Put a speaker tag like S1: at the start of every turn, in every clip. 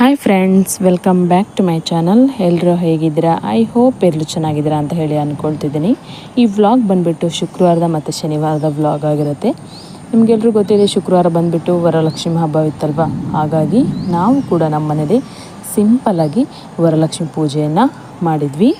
S1: Hi friends welcome back to my channel ಎಲ್ಲರೂ ಹೇಗಿದ್ದೀರಾ? I hope ಎಲ್ಲರೂ ಚೆನ್ನಾಗಿದ್ದೀರಾ ಅಂತ ಹೇಳಿ ಅಂದ್ಕೊಳ್ತಿದ್ದೀನಿ ಈ ವ್ಲಾಗ್ ಬಂದುಬಿಟ್ಟು ಶುಕ್ರವಾರದ ಮತ್ತು ಶನಿವಾರದ ವ್ಲಾಗ್ ಆಗಿರುತ್ತೆ. ನಿಮಗೆಲ್ಲರೂ ಗೊತ್ತಿದೆ, ಶುಕ್ರವಾರ ಬಂದುಬಿಟ್ಟು ವರಲಕ್ಷ್ಮಿ ಹಬ್ಬ ಇತ್ತಲ್ವ? ಹಾಗಾಗಿ ನಾವು ಕೂಡ ನಮ್ಮ ಮನೇಲಿ ಸಿಂಪಲ್ಲಾಗಿ ವರಲಕ್ಷ್ಮಿ ಪೂಜೆಯನ್ನು ಮಾಡಿದ್ವಿ.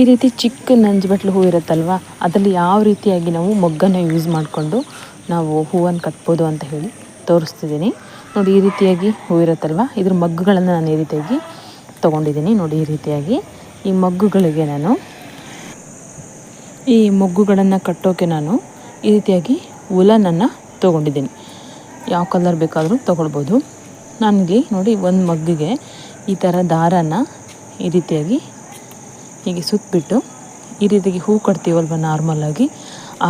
S1: ಈ ರೀತಿ ಚಿಕ್ಕ ನಂಜುಬಟ್ಲು ಹೂ ಇರುತ್ತಲ್ವ? ಅದರಲ್ಲಿ ಯಾವ ರೀತಿಯಾಗಿ ನಾವು ಮೊಗ್ಗನ್ನು ಯೂಸ್ ಮಾಡಿಕೊಂಡು ನಾವು ಹೂವನ್ನು ಕಟ್ಬೋದು ಅಂತ ಹೇಳಿ ತೋರಿಸ್ತಿದ್ದೀನಿ. ನೋಡಿ, ಈ ರೀತಿಯಾಗಿ ಹೂ ಇರುತ್ತಲ್ವ? ಇದ್ರ ಮಗ್ಗುಗಳನ್ನು ನಾನು ಈ ರೀತಿಯಾಗಿ ತೊಗೊಂಡಿದ್ದೀನಿ. ನೋಡಿ, ಈ ರೀತಿಯಾಗಿ ಈ ಮಗ್ಗುಗಳಿಗೆ ನಾನು ಈ ಮೊಗ್ಗುಗಳನ್ನು ಕಟ್ಟೋಕೆ ನಾನು ಈ ರೀತಿಯಾಗಿ ಉಲನನ್ನು ತೊಗೊಂಡಿದ್ದೀನಿ. ಯಾವ ಕಲರ್ ಬೇಕಾದರೂ ತೊಗೊಳ್ಬೋದು. ನನಗೆ ನೋಡಿ, ಒಂದು ಮಗ್ಗಿಗೆ ಈ ಥರ ದಾರನ ಈ ರೀತಿಯಾಗಿ ಹೀಗೆ ಸುತ್ತಬಿಟ್ಟು ಈ ರೀತಿಗೆ ಹೂ ಕಟ್ತೀವಲ್ವ ನಾರ್ಮಲಾಗಿ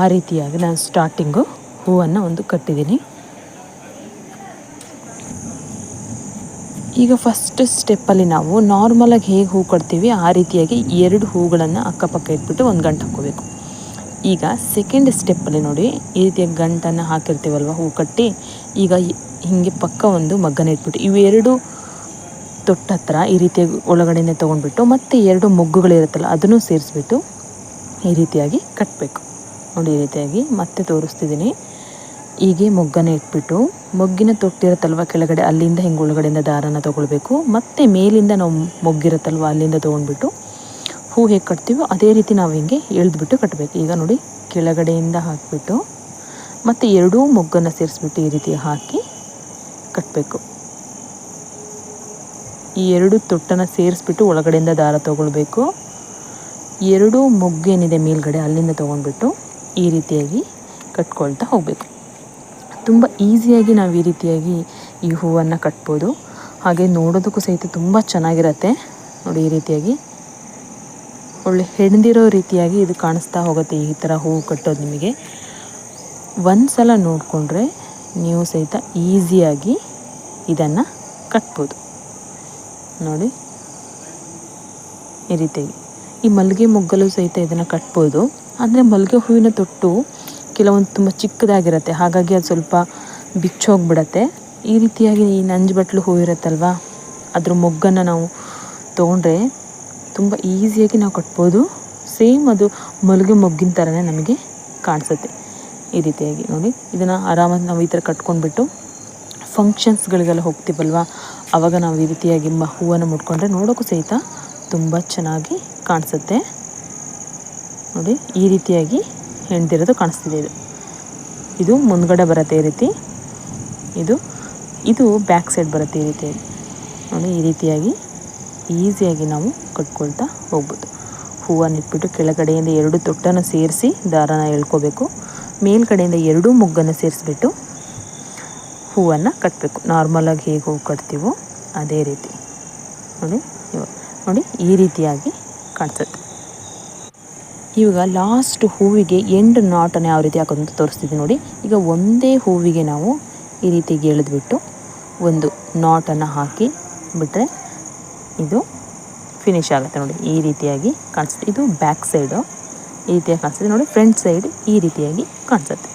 S1: ಆ ರೀತಿಯಾಗಿ ನಾನು ಸ್ಟಾರ್ಟಿಂಗು ಹೂವನ್ನು ಒಂದು ಕಟ್ಟಿದ್ದೀನಿ. ಈಗ ಫಸ್ಟ್ ಸ್ಟೆಪ್ಪಲ್ಲಿ ನಾವು ನಾರ್ಮಲಾಗಿ ಹೇಗೆ ಹೂ ಕಟ್ತೀವಿ, ಆ ರೀತಿಯಾಗಿ ಎರಡು ಹೂಗಳನ್ನು ಅಕ್ಕಪಕ್ಕ ಇಟ್ಬಿಟ್ಟು ಒಂದು ಗಂಟು ಹಾಕ್ಕೋಬೇಕು. ಈಗ ಸೆಕೆಂಡ್ ಸ್ಟೆಪ್ಪಲ್ಲಿ ನೋಡಿ, ಈ ರೀತಿಯಾಗಿ ಗಂಟನ್ನು ಹಾಕಿರ್ತೀವಲ್ವ ಹೂ ಕಟ್ಟಿ, ಈಗ ಹೀಗೆ ಪಕ್ಕ ಒಂದು ಮಗ್ಗನ ಇಟ್ಬಿಟ್ಟು ಇವೆರಡು ತೊಟ್ಟ ಹತ್ರ ಈ ರೀತಿ ಒಳಗಡೆನೆ ತೊಗೊಂಡ್ಬಿಟ್ಟು ಮತ್ತೆ ಎರಡು ಮೊಗ್ಗುಗಳಿರುತ್ತಲ್ಲ ಅದನ್ನು ಸೇರಿಸ್ಬಿಟ್ಟು ಈ ರೀತಿಯಾಗಿ ಕಟ್ಟಬೇಕು ನೋಡಿ ಈ ರೀತಿಯಾಗಿ ಮತ್ತೆ ತೋರಿಸ್ತಿದ್ದೀನಿ. ಹೀಗೆ ಮೊಗ್ಗನ ಇಟ್ಬಿಟ್ಟು ಮೊಗ್ಗಿನ ತೊಟ್ಟಿರುತ್ತಲ್ವ ಕೆಳಗಡೆ, ಅಲ್ಲಿಂದ ಹಿಂಗೆ ಒಳಗಡೆಯಿಂದ ದಾರನ ತೊಗೊಳ್ಬೇಕು. ಮತ್ತು ಮೇಲಿಂದ ನಾವು ಮೊಗ್ಗಿರುತ್ತಲ್ವ, ಅಲ್ಲಿಂದ ತೊಗೊಂಡ್ಬಿಟ್ಟು ಹೂ ಹೇಗೆ ಕಟ್ತೀವೋ ಅದೇ ರೀತಿ ನಾವು ಹಿಂಗೆ ಎಳೆದ್ಬಿಟ್ಟು ಕಟ್ಟಬೇಕು ಈಗ ನೋಡಿ ಕೆಳಗಡೆಯಿಂದ ಹಾಕಿಬಿಟ್ಟು ಮತ್ತು ಎರಡೂ ಮೊಗ್ಗನ್ನು ಸೇರಿಸ್ಬಿಟ್ಟು ಈ ರೀತಿ ಹಾಕಿ ಕಟ್ಟಬೇಕು ಈ ಎರಡು ತೊಟ್ಟನ್ನು ಸೇರಿಸ್ಬಿಟ್ಟು ಒಳಗಡೆಯಿಂದ ದಾರ ತೊಗೊಳ್ಬೇಕು. ಎರಡು ಮೊಗ್ಗೇನಿದೆ ಮೇಲ್ಗಡೆ ಅಲ್ಲಿಂದ ತೊಗೊಂಡ್ಬಿಟ್ಟು ಈ ರೀತಿಯಾಗಿ ಕಟ್ಕೊಳ್ತಾ ಹೋಗಬೇಕು. ತುಂಬ ಈಸಿಯಾಗಿ ನಾವು ಈ ರೀತಿಯಾಗಿ ಈ ಹೂವನ್ನು ಕಟ್ಬೋದು. ಹಾಗೆ ನೋಡೋದಕ್ಕೂ ಸಹಿತ ತುಂಬ ಚೆನ್ನಾಗಿರತ್ತೆ. ನೋಡಿ ಈ ರೀತಿಯಾಗಿ. ಒಳ್ಳೆ ಹೆಣ್ದಿರೋ ರೀತಿಯಾಗಿ ಇದು ಕಾಣಿಸ್ತಾ ಹೋಗುತ್ತೆ ಈ ಥರ ಹೂವು ಕಟ್ಟೋದು ನಿಮಗೆ. ಒಂದು ಸಲ ನೋಡಿಕೊಂಡ್ರೆ ನೀವು ಸಹಿತ ಈಸಿಯಾಗಿ ಇದನ್ನು ಕಟ್ಬೋದು. ನೋಡಿ. ಈ ರೀತಿಯಾಗಿ ಈ ಮಲ್ಲಿಗೆ ಮೊಗ್ಗಲು ಸಹಿತ ಇದನ್ನು ಕಟ್ಬೋದು. ಅಂದರೆ ಮಲ್ಲಿಗೆ ಹೂವಿನ ತೊಟ್ಟು ಕೆಲವೊಂದು ತುಂಬ ಚಿಕ್ಕದಾಗಿರುತ್ತೆ. ಹಾಗಾಗಿ ಅದು ಸ್ವಲ್ಪ ಬಿಚ್ಚೋಗ್ಬಿಡತ್ತೆ. ಈ ರೀತಿಯಾಗಿ ಈ ನಂಜು ಬಟ್ಲು ಹೂ ಇರುತ್ತಲ್ವ? ಅದ್ರ ಮೊಗ್ಗನ್ನು ನಾವು ತೊಗೊಂಡ್ರೆ ತುಂಬ ಈಸಿಯಾಗಿ ನಾವು ಕಟ್ಬೋದು. ಸೇಮ್ ಅದು ಮಲ್ಲಿಗೆ ಮೊಗ್ಗಿನ ಥರನೇ ನಮಗೆ ಕಾಣಿಸುತ್ತೆ. ಈ ರೀತಿಯಾಗಿ ನೋಡಿ. ಇದನ್ನು ಆರಾಮಾಗಿ ನಾವು ಈ ಥರ ಕಟ್ಕೊಂಡ್ಬಿಟ್ಟು ಫಂಕ್ಷನ್ಸ್ಗಳಿಗೆಲ್ಲ ಹೋಗ್ತೀವಲ್ವ? ಆವಾಗ ನಾವು ಈ ರೀತಿಯಾಗಿ ಮ ಹೂವನ್ನು ಮುಟ್ಕೊಂಡ್ರೆ ನೋಡೋಕ್ಕೂ ಸಹಿತ ತುಂಬ ಚೆನ್ನಾಗಿ ಕಾಣಿಸುತ್ತೆ. ನೋಡಿ, ಈ ರೀತಿಯಾಗಿ ಹೆಣ್ದಿರೋದು ಕಾಣಿಸ್ತಿದೆ ಇದು. ಇದು ಮುಂದ್ಗಡೆ ಬರುತ್ತೆ ಈ ರೀತಿ. ಇದು ಇದು ಬ್ಯಾಕ್ ಸೈಡ್ ಬರುತ್ತೆ ಈ ರೀತಿ ನೋಡಿ, ಈ ರೀತಿಯಾಗಿ ಈಸಿಯಾಗಿ ನಾವು ಕಟ್ಕೊಳ್ತಾ ಹೋಗ್ಬೋದು. ಹೂವನ್ನು ಇಟ್ಬಿಟ್ಟು ಕೆಳಗಡೆಯಿಂದ ಎರಡು ತೊಟ್ಟನ್ನು ಸೇರಿಸಿ ದಾರನ ಎಳ್ಕೋಬೇಕು. ಮೇಲ್ಗಡೆಯಿಂದ ಎರಡೂ ಮೊಗ್ಗನ್ನು ಸೇರಿಸ್ಬಿಟ್ಟು ಹೂವನ್ನು ಕಟ್ಟಬೇಕು ನಾರ್ಮಲಾಗಿ ಹೇಗೆ ಹೂವು ಕಟ್ತೀವೋ ಅದೇ ರೀತಿ. ನೋಡಿ ನೋಡಿ, ಈ ರೀತಿಯಾಗಿ ಕಾಣಿಸುತ್ತೆ. ಇವಾಗ ಲಾಸ್ಟ್ ಹೂವಿಗೆ ಎಂಡ್ ನಾಟನ್ನು ಯಾವ ರೀತಿ ಹಾಕೋದಂತ ತೋರಿಸ್ತಿದ್ವಿ ನೋಡಿ. ಈಗ ಒಂದೇ ಹೂವಿಗೆ ನಾವು ಈ ರೀತಿಗೆ ಎಳೆದ್ಬಿಟ್ಟು ಒಂದು ನಾಟನ್ನು ಹಾಕಿ ಬಿಟ್ಟರೆ ಇದು ಫಿನಿಶ್ ಆಗುತ್ತೆ ನೋಡಿ. ಈ ರೀತಿಯಾಗಿ ಕಾಣಿಸುತ್ತೆ. ಇದು ಬ್ಯಾಕ್ ಸೈಡು ಈ ರೀತಿಯಾಗಿ ಕಾಣಿಸುತ್ತೆ. ನೋಡಿ ಫ್ರಂಟ್ ಸೈಡ್ ಈ ರೀತಿಯಾಗಿ ಕಾಣಿಸುತ್ತೆ.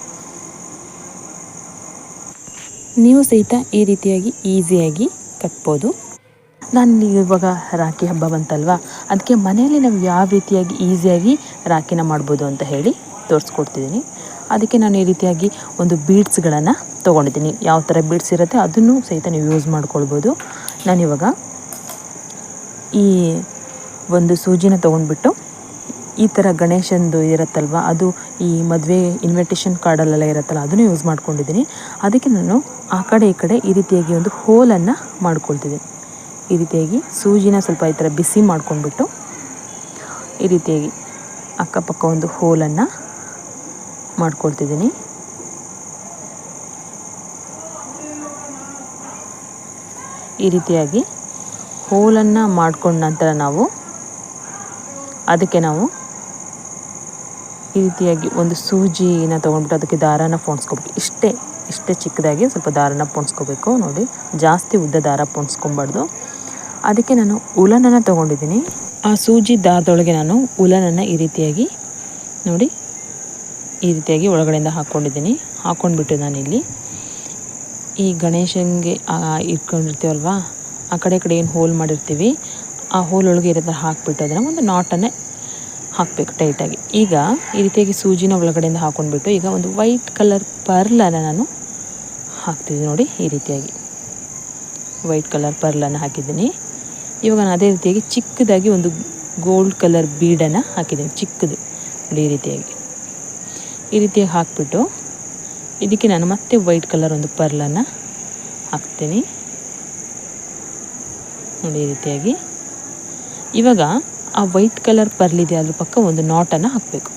S1: ನೀವು ಸಹಿತ ಈ ರೀತಿಯಾಗಿ ಈಸಿಯಾಗಿ ಕಟ್ಬೋದು. ನಾನು ಇವಾಗ ರಾಖಿ ಹಬ್ಬ ಬಂತಲ್ವ? ಅದಕ್ಕೆ ಮನೆಯಲ್ಲಿ ನಾವು ಯಾವ ರೀತಿಯಾಗಿ ಈಸಿಯಾಗಿ ರಾಖಿನ ಮಾಡ್ಬೋದು ಅಂತ ಹೇಳಿ ತೋರಿಸ್ಕೊಡ್ತಿದ್ದೀನಿ. ಅದಕ್ಕೆ ನಾನು ಈ ರೀತಿಯಾಗಿ ಒಂದು ಬೀಡ್ಸ್ಗಳನ್ನು ತೊಗೊಂಡಿದ್ದೀನಿ. ಯಾವ ಥರ ಬೀಡ್ಸ್ ಇರುತ್ತೆ ಅದನ್ನು ಸಹಿತ ನೀವು ಯೂಸ್ ಮಾಡ್ಕೊಳ್ಬೋದು. ನಾನಿವಾಗ ಈ ಒಂದು ಸೂಜಿನ ತೊಗೊಂಡ್ಬಿಟ್ಟು ಈ ಥರ ಗಣೇಶಂದು ಇರುತ್ತಲ್ವ? ಅದು ಈ ಮದುವೆ ಇನ್ವಿಟೇಷನ್ ಕಾರ್ಡಲ್ಲೆಲ್ಲ ಇರುತ್ತಲ್ಲ, ಅದನ್ನು ಯೂಸ್ ಮಾಡ್ಕೊಂಡಿದ್ದೀನಿ. ಅದಕ್ಕೆ ನಾನು ಆ ಕಡೆ ಈ ಕಡೆ ಈ ರೀತಿಯಾಗಿ ಒಂದು ಹೋಲನ್ನು ಮಾಡ್ಕೊಳ್ತಿದ್ದೀನಿ. ಈ ರೀತಿಯಾಗಿ ಸೂಜಿನ ಸ್ವಲ್ಪ ಈ ಥರ ಬಿಸಿ ಮಾಡ್ಕೊಂಡ್ಬಿಟ್ಟು ಈ ರೀತಿಯಾಗಿ ಅಕ್ಕಪಕ್ಕ ಒಂದು ಹೋಲನ್ನು ಮಾಡ್ಕೊಳ್ತಿದ್ದೀನಿ. ಈ ರೀತಿಯಾಗಿ ಹೋಲನ್ನು ಮಾಡ್ಕೊಂಡ ನಂತರ ನಾವು ಅದಕ್ಕೆ ನಾವು ಈ ರೀತಿಯಾಗಿ ಒಂದು ಸೂಜಿನ ತೊಗೊಂಡ್ಬಿಟ್ಟು ಅದಕ್ಕೆ ದಾರಾನ ಪೋಣಿಸ್ಕೋಬೇಕು. ಇಷ್ಟೇ ಇಷ್ಟೇ ಚಿಕ್ಕದಾಗಿ ಸ್ವಲ್ಪ ದಾರನ ಪೋಣಿಸ್ಕೋಬೇಕು. ನೋಡಿ, ಜಾಸ್ತಿ ಉದ್ದ ದಾರ ಪೋಣಿಸ್ಕೊಬಾರ್ದು. ಅದಕ್ಕೆ ನಾನು ಉಲನನ್ನು ತೊಗೊಂಡಿದ್ದೀನಿ. ಆ ಸೂಜಿ ದಾರದೊಳಗೆ ನಾನು ಉಲನನ್ನು ಈ ರೀತಿಯಾಗಿ, ನೋಡಿ, ಈ ರೀತಿಯಾಗಿ ಒಳಗಡೆಯಿಂದ ಹಾಕ್ಕೊಂಡಿದ್ದೀನಿ. ಹಾಕ್ಕೊಂಡ್ಬಿಟ್ಟು ನಾನಿಲ್ಲಿ ಈ ಗಣೇಶನಿಗೆ ಇಟ್ಕೊಂಡಿರ್ತೀವಲ್ವ? ಆ ಕಡೆ ಕಡೆ ಏನು ಹೋಲ್ ಮಾಡಿರ್ತೀವಿ, ಆ ಹೋಲ್ ಒಳಗೆ ಇರೋ ಥರ ಹಾಕ್ಬಿಟ್ಟು ಅದನ್ನು ಒಂದು ನಾಟನ್ನೇ ಹಾಕಬೇಕು ಟೈಟಾಗಿ ಈಗ ಈ ರೀತಿಯಾಗಿ ಸೂಜಿನ ಒಳಗಡೆಯಿಂದ ಹಾಕೊಂಡ್ಬಿಟ್ಟು ಈಗ ಒಂದು ವೈಟ್ ಕಲರ್ ಪರ್ಲನ್ನು ನಾನು ಹಾಕ್ತಿದ್ದೀನಿ ನೋಡಿ ಈ ರೀತಿಯಾಗಿ. ವೈಟ್ ಕಲರ್ ಪರ್ಲನ್ನು ಹಾಕಿದ್ದೀನಿ. ಇವಾಗ ನಾನು ಅದೇ ರೀತಿಯಾಗಿ ಚಿಕ್ಕದಾಗಿ ಒಂದು ಗೋಲ್ಡ್ ಕಲರ್ ಬೀಡನ್ನು ಹಾಕಿದ್ದೀನಿ, ಚಿಕ್ಕದು. ನೋಡಿ ಈ ರೀತಿಯಾಗಿ. ಈ ರೀತಿಯಾಗಿ ಹಾಕ್ಬಿಟ್ಟು ಇದಕ್ಕೆ ನಾನು ಮತ್ತೆ ವೈಟ್ ಕಲರ್ ಒಂದು ಪರ್ಲನ್ನು ಹಾಕ್ತೀನಿ. ನೋಡಿ ಈ ರೀತಿಯಾಗಿ. ಇವಾಗ ಆ ವೈಟ್ ಕಲರ್ ಪರ್ಲಿದೆ ಅದ್ರ ಪಕ್ಕ ಒಂದು ನಾಟನ್ನು ಹಾಕಬೇಕು.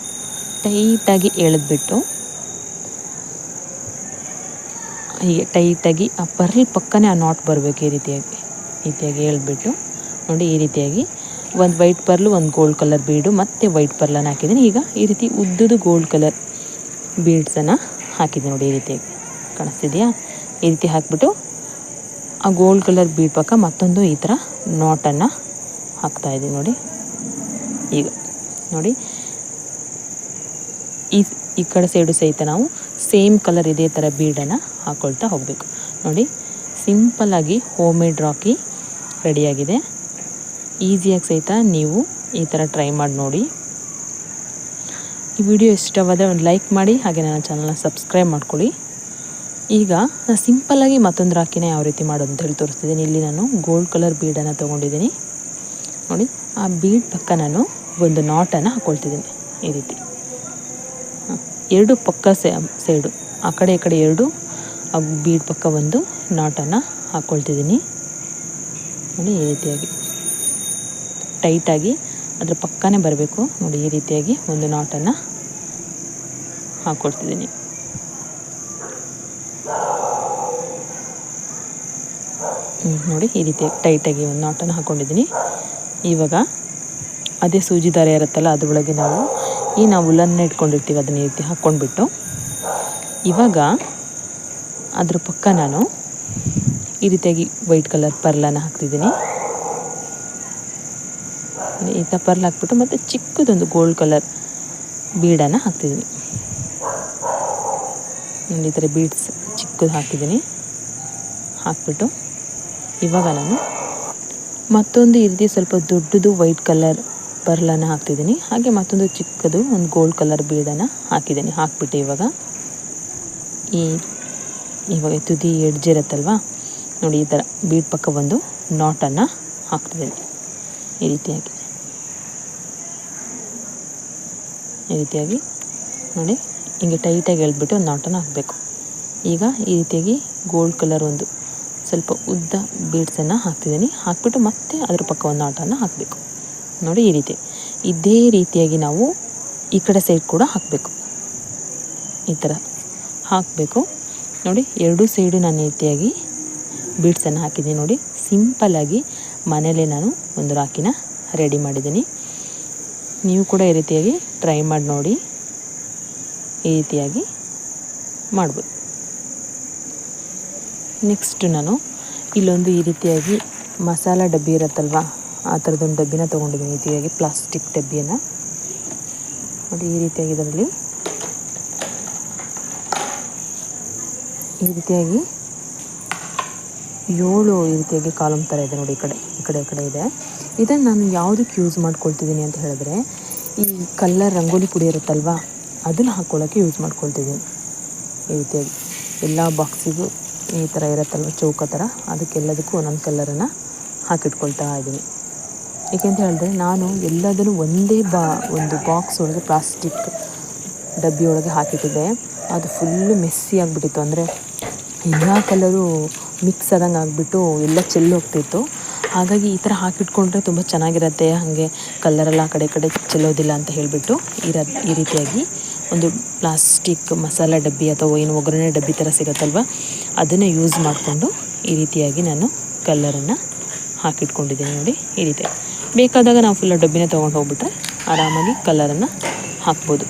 S1: ಟೈಟಾಗಿ ಎಳೆದ್ಬಿಟ್ಟು, ಹೀಗೆ ಟೈಟಾಗಿ ಆ ಪರ್ಲ್ ಪಕ್ಕನೇ ಆ ನಾಟ್ ಬರಬೇಕು ಈ ರೀತಿಯಾಗಿ ರೀತಿಯಾಗಿ ಎಳೆದ್ಬಿಟ್ಟು. ನೋಡಿ ಈ ರೀತಿಯಾಗಿ ಒಂದು ವೈಟ್ ಪರ್ಲು, ಒಂದು ಗೋಲ್ಡ್ ಕಲರ್ ಬೀಡು ಮತ್ತು ವೈಟ್ ಪರ್ಲನ್ನು ಹಾಕಿದ್ದೀನಿ. ಈಗ ಈ ರೀತಿ ಉದ್ದದು ಗೋಲ್ಡ್ ಕಲರ್ ಬೀಡ್ಸನ್ನು ಹಾಕಿದ್ದೆ ನೋಡಿ ಈ ರೀತಿಯಾಗಿ. ಕಾಣಿಸ್ತಿದೆಯಾ? ಈ ರೀತಿ ಹಾಕಿಬಿಟ್ಟು ಆ ಗೋಲ್ಡ್ ಕಲರ್ ಬೀಡ್ ಪಕ್ಕ ಮತ್ತೊಂದು ಈ ಥರ ನಾಟನ್ನು ಹಾಕ್ತಾಯಿದ್ದೀನಿ ನೋಡಿ. ಈಗ ನೋಡಿ. ಈ ಈ ಕಡೆ ಸೈಡು ಸಹಿತ ನಾವು ಸೇಮ್ ಕಲರ್ ಇದೇ ಥರ ಬೀಡನ್ನು ಹಾಕ್ಕೊಳ್ತಾ ಹೋಗಬೇಕು. ನೋಡಿ ಸಿಂಪಲ್ಲಾಗಿ ಹೋಮ್ ಮೇಡ್ ರಾಕಿ ರೆಡಿಯಾಗಿದೆ ಈಸಿಯಾಗಿ ಸಹಿತ ನೀವು ಈ ಥರ ಟ್ರೈ ಮಾಡಿ ನೋಡಿ. ಈ ವಿಡಿಯೋ ಇಷ್ಟವಾದರೆ ಒಂದು ಲೈಕ್ ಮಾಡಿ, ಹಾಗೆ ನನ್ನ ಚಾನಲ್ನ ಸಬ್ಸ್ಕ್ರೈಬ್ ಮಾಡ್ಕೊಳ್ಳಿ. ಈಗ ನಾನು ಸಿಂಪಲ್ಲಾಗಿ ಮತ್ತೊಂದು ರಾಕಿನ ಯಾವ ರೀತಿ ಮಾಡೋದು ಅಂತ ಹೇಳಿ ತೋರಿಸ್ತಿದ್ದೀನಿ. ಇಲ್ಲಿ ನಾನು ಗೋಲ್ಡ್ ಕಲರ್ ಬೀಡನ್ನು ತೊಗೊಂಡಿದ್ದೀನಿ. ನೋಡಿ, ಆ ಬೀಡ್ ಪಕ್ಕ ನಾನು ಒಂದು ನಾಟನ್ನು ಹಾಕ್ಕೊಳ್ತಿದ್ದೀನಿ ಈ ರೀತಿ. ಎರಡು ಪಕ್ಕ ಸೈಡು. ಆ ಕಡೆ, ಈ ಕಡೆ ಎರಡು, ಆ ಬೀಡ್ ಪಕ್ಕ ಒಂದು ನಾಟನ್ನು ಹಾಕ್ಕೊಳ್ತಿದ್ದೀನಿ ನೋಡಿ, ಈ ರೀತಿಯಾಗಿ. ಟೈಟಾಗಿ ಅದರ ಪಕ್ಕನೇ ಬರಬೇಕು. ನೋಡಿ, ಈ ರೀತಿಯಾಗಿ ಒಂದು ನಾಟನ್ನು ಹಾಕ್ಕೊಳ್ತಿದ್ದೀನಿ ನೋಡಿ, ಈ ರೀತಿಯಾಗಿ ಟೈಟಾಗಿ ಒಂದು ನಾಟನ್ನು ಹಾಕ್ಕೊಂಡಿದ್ದೀನಿ ಇವಾಗ ಅದೇ ಸೂಜಿ ದಾರ ಇರುತ್ತಲ್ಲ ಅದರೊಳಗೆ ನಾವು ಈ ನಾವು ಉಲ್ಲನ್ನ ಇಟ್ಕೊಂಡಿರ್ತೀವಿ, ಅದನ್ನ ಈ ರೀತಿ ಹಾಕ್ಕೊಂಡ್ಬಿಟ್ಟು. ಇವಾಗ ಅದ್ರ ಪಕ್ಕ ನಾನು ಈ ರೀತಿಯಾಗಿ ವೈಟ್ ಕಲರ್ ಪರ್ಲನ್ನು ಹಾಕ್ತಿದ್ದೀನಿ. ಈ ಥರ ಪರ್ಲ್ ಹಾಕ್ಬಿಟ್ಟು ಮತ್ತು ಚಿಕ್ಕದೊಂದು ಗೋಲ್ಡ್ ಕಲರ್ ಬೀಡನ್ನು ಹಾಕ್ತಿದ್ದೀನಿ. ಈ ಥರ ಬೀಡ್ಸ್ ಚಿಕ್ಕದು ಹಾಕಿದ್ದೀನಿ ಹಾಕ್ಬಿಟ್ಟು ಇವಾಗ ನಾನು ಮತ್ತೊಂದು ಈ ಸ್ವಲ್ಪ ದೊಡ್ಡದು ವೈಟ್ ಕಲರ್ ಪರ್ಲನ್ನು ಹಾಕ್ತಿದ್ದೀನಿ. ಹಾಗೆ ಮತ್ತೊಂದು ಚಿಕ್ಕದು, ಒಂದು ಗೋಲ್ಡ್ ಕಲರ್ ಬೀಡನ್ನು ಹಾಕಿದ್ದೀನಿ. ಹಾಕ್ಬಿಟ್ಟು ಇವಾಗ ಈ, ಇವಾಗ ತುದಿ ಎಡ್ಜ್ ಇರುತ್ತಲ್ವ? ನೋಡಿ, ಈ ಥರ ಬೀಡ್ ಪಕ್ಕ ಒಂದು ನಾಟನ್ನು ಹಾಕ್ತಿದ್ದೀನಿ. ಈ ರೀತಿಯಾಗಿ. ಈ ರೀತಿಯಾಗಿ. ನೋಡಿ, ಹಿಂಗೆ ಟೈಟಾಗಿ ಎಳೆದ್ಬಿಟ್ಟು ಒಂದು ನಾಟನ್ನು ಹಾಕಬೇಕು. ಈಗ ಈ ರೀತಿಯಾಗಿ ಗೋಲ್ಡ್ ಕಲರ್ ಒಂದು ಸ್ವಲ್ಪ ಉದ್ದ ಬೀಡ್ಸನ್ನು ಹಾಕ್ತಿದ್ದೀನಿ. ಹಾಕ್ಬಿಟ್ಟು ಮತ್ತೆ ಅದ್ರ ಪಕ್ಕ ಒಂದು ನಾಟನ್ನು ಹಾಕಬೇಕು. ನೋಡಿ ಈ ರೀತಿ. ಇದೇ ರೀತಿಯಾಗಿ ನಾವು ಈ ಕಡೆ ಸೈಡ್ ಕೂಡ ಹಾಕಬೇಕು. ಈ ಥರ ಹಾಕಬೇಕು. ನೋಡಿ ಎರಡೂ ಸೈಡು ನಾನು ರೀತಿಯಾಗಿ ಬೀಡ್ಸನ್ನು ಹಾಕಿದ್ದೀನಿ ನೋಡಿ. ಸಿಂಪಲ್ಲಾಗಿ ಮನೇಲೆ ನಾನು ಒಂದು ರಾಕಿನ ರೆಡಿ ಮಾಡಿದ್ದೀನಿ. ನೀವು ಕೂಡ ಈ ರೀತಿಯಾಗಿ ಟ್ರೈ ಮಾಡಿ ನೋಡಿ. ಈ ರೀತಿಯಾಗಿ ಮಾಡ್ಬೋದು. ನೆಕ್ಸ್ಟ್ ನಾನು ಇಲ್ಲೊಂದು ಈ ರೀತಿಯಾಗಿ ಮಸಾಲ ಡಬ್ಬಿ ಇರುತ್ತಲ್ವ? ಆ ಥರದೊಂದು ಡಬ್ಬಿನ ತೊಗೊಂಡಿದ್ದೀನಿ. ರೀತಿಯಾಗಿ ಪ್ಲಾಸ್ಟಿಕ್ ಡಬ್ಬಿಯನ್ನು. ನೋಡಿ, ಈ ರೀತಿಯಾಗಿ ಇದರಲ್ಲಿ. ಈ ರೀತಿಯಾಗಿ ಏಳು ಈ ರೀತಿಯಾಗಿ ಕಾಲಮ್ ಥರ ಇದೆ ನೋಡಿ, ಈ ಕಡೆ ಈ ಕಡೆ ಕಡೆ ಇದೆ. ಇದನ್ನು ನಾನು ಯಾವುದಕ್ಕೆ ಯೂಸ್ ಮಾಡ್ಕೊಳ್ತಿದ್ದೀನಿ ಅಂತ ಹೇಳಿದ್ರೆ, ಈ ಕಲ್ಲರ್ ರಂಗೋಲಿ ಪುಡಿ ಇರುತ್ತಲ್ವ, ಅದನ್ನು ಹಾಕ್ಕೊಳ್ಳೋಕ್ಕೆ ಯೂಸ್ ಮಾಡ್ಕೊಳ್ತಿದ್ದೀನಿ. ಈ ರೀತಿಯಾಗಿ ಎಲ್ಲ ಬಾಕ್ಸಿಗೂ ಈ ಥರ ಇರುತ್ತಲ್ವ, ಚೌಕ ಥರ, ಅದಕ್ಕೆಲ್ಲದಕ್ಕೂ ಒಂದೊಂದು ಕಲ್ಲರನ್ನು ಹಾಕಿಟ್ಕೊಳ್ತಾ ಇದ್ದೀನಿ ಏಕೆಂತ ಹೇಳಿದ್ರೆ ನಾನು ಎಲ್ಲದನ್ನು ಒಂದೇ ಬಾ, ಒಂದು ಬಾಕ್ಸ್ ಒಳಗೆ ಪ್ಲಾಸ್ಟಿಕ್ ಡಬ್ಬಿ ಒಳಗೆ ಹಾಕಿಟ್ಟಿದ್ದೆ. ಅದು ಫುಲ್ಲು ಮೆಸ್ಸಿ ಆಗಿಬಿಟ್ಟಿತ್ತು. ಅಂದರೆ ಎಲ್ಲ ಕಲರು ಮಿಕ್ಸ್ ಆದಂಗೆ ಆಗಿಬಿಟ್ಟು ಎಲ್ಲ ಚೆಲ್ಲೋಗ್ತಿತ್ತು ಹಾಗಾಗಿ ಈ ಥರ ಹಾಕಿಟ್ಕೊಂಡ್ರೆ ತುಂಬ ಚೆನ್ನಾಗಿರುತ್ತೆ. ಹಾಗೆ ಕಲ್ಲರೆಲ್ಲ ಆ ಕಡೆ ಕಡೆ ಚೆಲ್ಲೋದಿಲ್ಲ ಅಂತ ಹೇಳಿಬಿಟ್ಟು ಇರ ಈ ರೀತಿಯಾಗಿ ಒಂದು ಪ್ಲಾಸ್ಟಿಕ್ ಮಸಾಲ ಡಬ್ಬಿ ಅಥವಾ ಏನು ಒಗ್ಗರಣೆ ಡಬ್ಬಿ ಥರ ಸಿಗುತ್ತಲ್ವ, ಅದನ್ನು ಯೂಸ್ ಮಾಡಿಕೊಂಡು ಈ ರೀತಿಯಾಗಿ ನಾನು ಕಲ್ಲರನ್ನು ಹಾಕಿಟ್ಕೊಂಡಿದ್ದೀನಿ ನೋಡಿ ಈ ರೀತಿ. ಬೇಕಾದಾಗ ನಾವು ಫುಲ್ಲ ಡಬ್ಬಿನೇ ತೊಗೊಂಡು ಹೋಗ್ಬಿಟ್ರೆ ಆರಾಮಾಗಿ ಕಲರನ್ನು ಹಾಕ್ಬೋದು.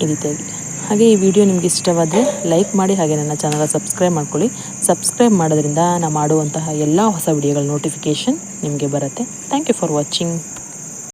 S1: ಈ ರೀತಿಯಾಗಿ. ಹಾಗೆ ಈ ವಿಡಿಯೋ ನಿಮಗೆ ಇಷ್ಟವಾದರೆ ಲೈಕ್ ಮಾಡಿ ಹಾಗೆ ನನ್ನ ಚಾನಲ್ ಸಬ್ಸ್ಕ್ರೈಬ್ ಮಾಡ್ಕೊಳ್ಳಿ. ಸಬ್ಸ್ಕ್ರೈಬ್ ಮಾಡೋದ್ರಿಂದ ನಾನು ಮಾಡುವಂತಹ ಎಲ್ಲ ಹೊಸ ವಿಡಿಯೋಗಳ ನೋಟಿಫಿಕೇಷನ್ ನಿಮಗೆ ಬರುತ್ತೆ. Thank you for watching